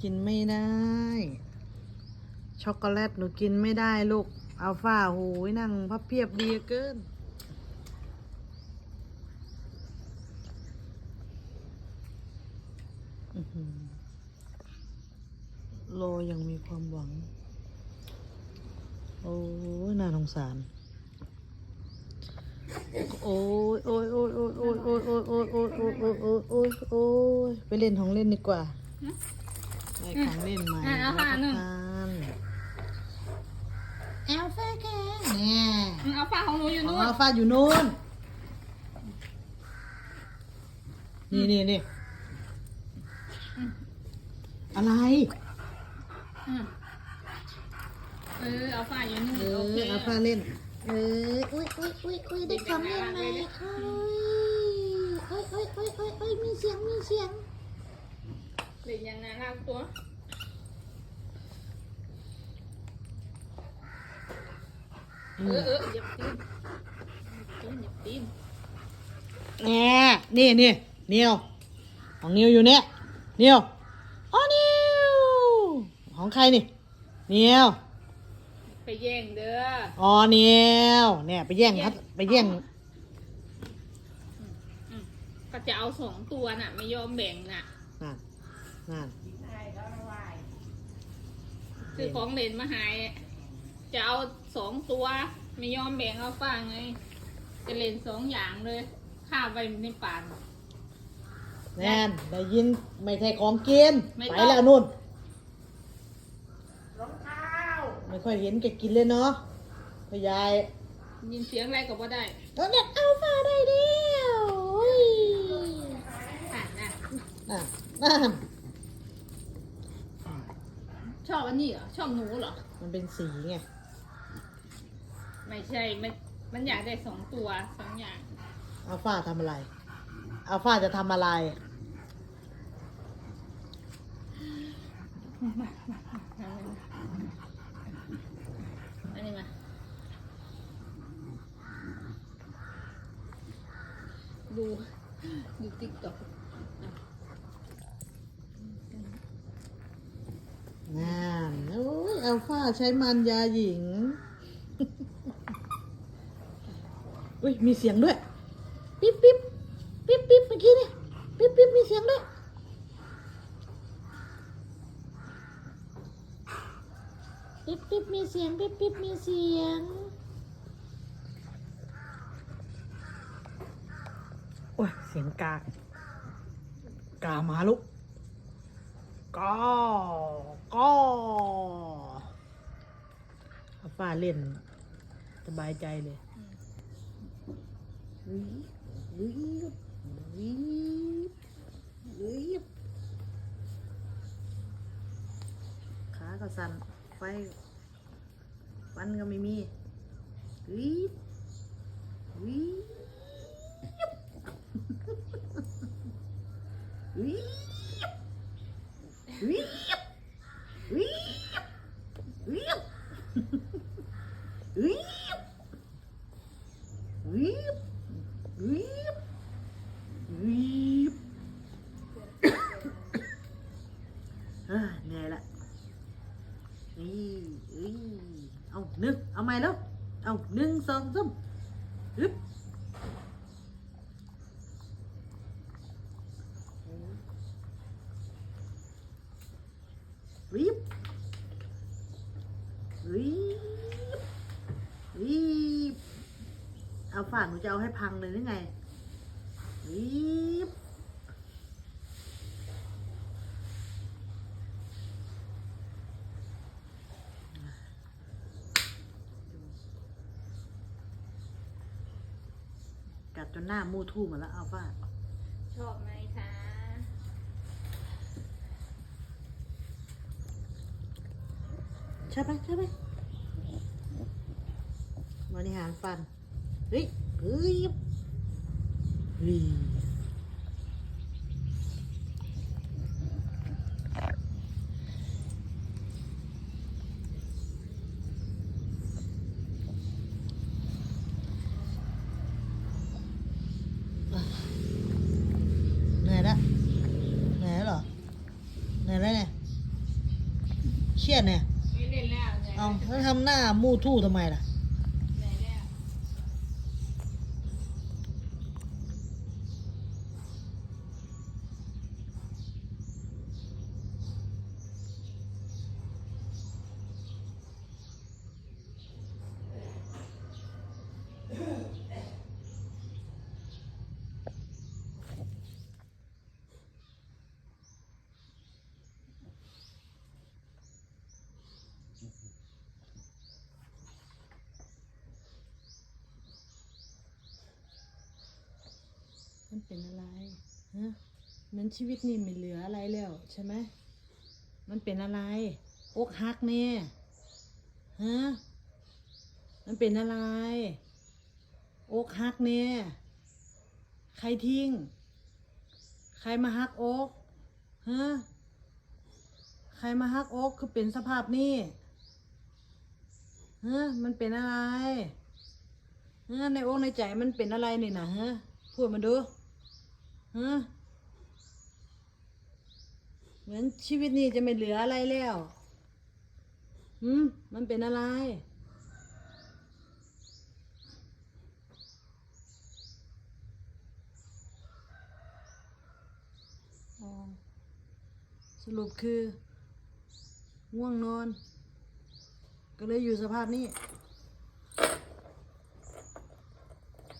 กินไม่ได้ ช็อกโกแลตหนูกินไม่ได้ลูกอัลฟาโหยนั่งพับเพียบดีเกินอื้ออโลยังมีความหวัง โอ้ยน่าสงสาร โอ้ยโอ้ยโอ้ยโอ้ยโอ้ยโอ้ยโอ้ยโอ้ยโอ้ยโอ้ยโอ้ยโอ้ยโอ้ยโอ้ยไปเล่นของเล่นดีกว่าได้ของเล่นใหม่อะเอารับค่ะประหนึ่งทานแอลฟาแกเนี่ยอืมเอาฝาของหนูอยู่นู่นอัลฟาอยู่นู้นนี่นี่นี่อะไรเออเอาฝาอยู่นู่นเอโออเคอัลฟาเล่น เอออุ้ยอุ้ยอุ้ยอุ้ยได้ของเล่นใหม่ค่ะอุ้ยอุ้ยอุ้ยอุ้ยอุ้ยมีเสียง มีเสียง เด็กยังน่ารักตัวอืเออเอออย่าปีนเอออย่าปีนแหน่นี่นี่นิวของนิวอยู่เนี่ยนิวอ๋อนิวของใครนี่นิว ไปแย่งเด้ออ๋อนิวเนี่ยไปแย่งครับไปแย่ง อืมก็จะเอาสองตัวน่ะ ไม่ยอมแบ่งน่ะ นั่น นั่นซื้อของเล่นมาใหาย จะเอาสองตัว ไม่ยอมแบ่งเอาฝาไง จะเล่นสองอย่างเลยข้าไปในป่าน แน่นได้ยินไม่ใช่ของกิน ไม่ไปต้อง แล้วนู่น ไม่ค่อยเห็นแกกินเลยเนาะพ่อยายยินเสียงอะไรก็บ่ได้แล้วเนี่ยเอาฟ้าได้เดียวโอ้ยอะนะน่ะนั่นชอบอันนี้เหรอชอบหนูเหรอ มันเป็นสีไงไม่ใช่ มันมันอยากได้สองตัวสองอย่าง อัลฟาทำอะไรอัลฟาจะทำอะไร อันนี้มา ดูดูติ๊กต็อกนั่นโอ้ยอัลฟาใช้มันยาหญิง อุ้ยมีเสียงด้วย ปิ๊บปิ๊บปิ๊บปิ๊บเมื่อกี้เนี่ยปิ๊บปิ๊บมีเสียงด้วยปิ๊บปิ๊บมีเสียงปิ๊บปิ๊บมีเสียง อ้ย เสียงกา กามาลุกก็ก็ฟ้าเล่น สบายใจเลยวิวิวิวิขาก็สั่น ไฟฟันก็ไม่มีวิวิวิวิ nghề lại ông nâng ông mày đâu ông nâng son dùm าหนึ่งสองสามฮึบวิบวิบวิบเอาฝากหนูจะเอาให้พังเลยหรือไงวิบกัดจนหน้ามูทู่หมดแล้วเอาฝาชอบไหม ใช่ปะใช่ปะบริหารฟันเฮ้ยเฮ้ยเหนื่อยละเหนื่อยหรอเหนื่อยแล้เนี่ยเครียดเนี่ย ทำหน้ามู่ทู่ทำไมล่ะ เป็นอะไรฮะมือนชีวิตนี่ไม่เหลืออะไรแล้วใช่ไหมมันเป็นอะไรอกหักเนี่ยฮะมันเป็นอะไรอกหักเนี่ยใครทิ้ง ใครมาหักอกฮะใครมาหักอกคือเป็นสภาพนี้ฮะมันเป็นอะไรฮะในอกในใจมันเป็นอะไรนี่นะฮะพูดมาดู ฮะเหมือนชีวิตนี้จะไม่เหลืออะไรแล้วหืมมันเป็นอะไร สรุปคือ ง่วงนอน ก็เลยอยู่สภาพนี้